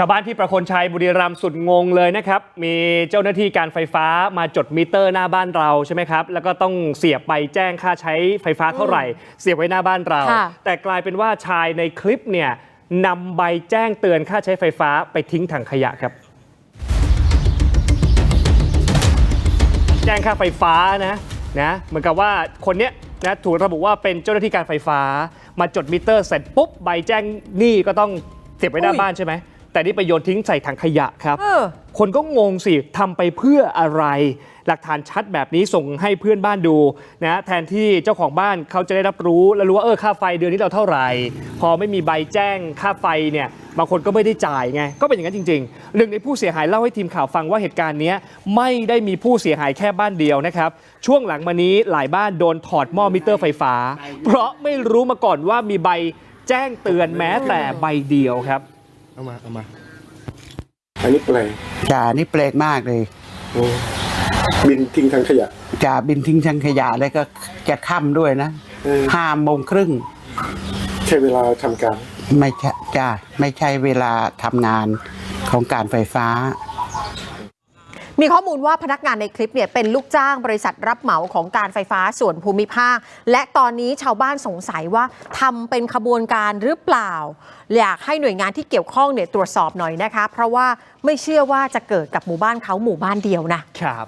ชาวบ้านที่ประคนชัยบุรีรัมย์สุดงงเลยนะครับ มีเจ้าหน้าที่การไฟฟ้ามาจดมิเตอร์หน้าบ้านเราใช่ไหมครับ แล้วก็ต้องเสียบไปแจ้งค่าใช้ไฟฟ้าเท่าไหร่ เสียบไว้หน้าบ้านเรา ค่ะ แต่กลายเป็นว่าชายในคลิปเนี่ยนำใบแจ้งเตือนค่าใช้ไฟฟ้าไปทิ้งถังขยะครับ แจ้งค่าไฟฟ้านะนะเหมือนกับว่าคนเนี้ยนะถูกระบุว่าเป็นเจ้าหน้าที่การไฟฟ้า มาจดมิเตอร์เสร็จปุ๊บใบแจ้งหนี้ก็ต้องเสียบไว้หน้าอุ้ยบ้านใช่ไหม แต่นี่ไปโยนทิ้งใส่ถังขยะครับ เออ คนก็งงสิทำไปเพื่ออะไร หลักฐานชัดแบบนี้ส่งให้เพื่อนบ้านดูนะแทนที่เจ้าของบ้านเขาจะได้รับรู้ และรู้ว่าเออค่าไฟเดือนนี้เราเท่าไหร่ พอไม่มีใบแจ้งค่าไฟเนี่ยบางคนก็ไม่ได้จ่ายไง ก็เป็นอย่างนั้นจริงๆหนึ่งในผู้เสียหายเล่าให้ทีมข่าวฟังว่าเหตุการณ์เนี้ยไม่ได้มีผู้เสียหายแค่บ้านเดียวนะครับช่วงหลังมานี้หลายบ้านโดนถอดหม้อมิเตอร์ไฟฟ้า เพราะไม่รู้มาก่อนว่ามีใบแจ้งเตือนแม้แต่ใบเดียวครับ เอามาเอามา อันนี้แปลงจ่านี่แปลกมากเลยโอ้บินทิ้งทางขยะ จ่าบินทิ้งชังขยะแล้วก็จะค่ำด้วยนะเออ ห้าโมงครึ่ง ใช้เวลาทำการ ไม่ใช่จ้าไม่ใช่เวลาทำงานของการไฟฟ้า มีข้อมูลว่าพนักงานในคลิปเนี่ยเป็นลูกจ้างบริษัทรับเหมาของการไฟฟ้าส่วนภูมิภาค และตอนนี้ชาวบ้านสงสัยว่าทำเป็นขบวนการหรือเปล่า อยากให้หน่วยงานที่เกี่ยวข้องเนี่ยตรวจสอบหน่อยนะคะ เพราะว่าไม่เชื่อว่าจะเกิดกับหมู่บ้านเขาหมู่บ้านเดียวนะครับ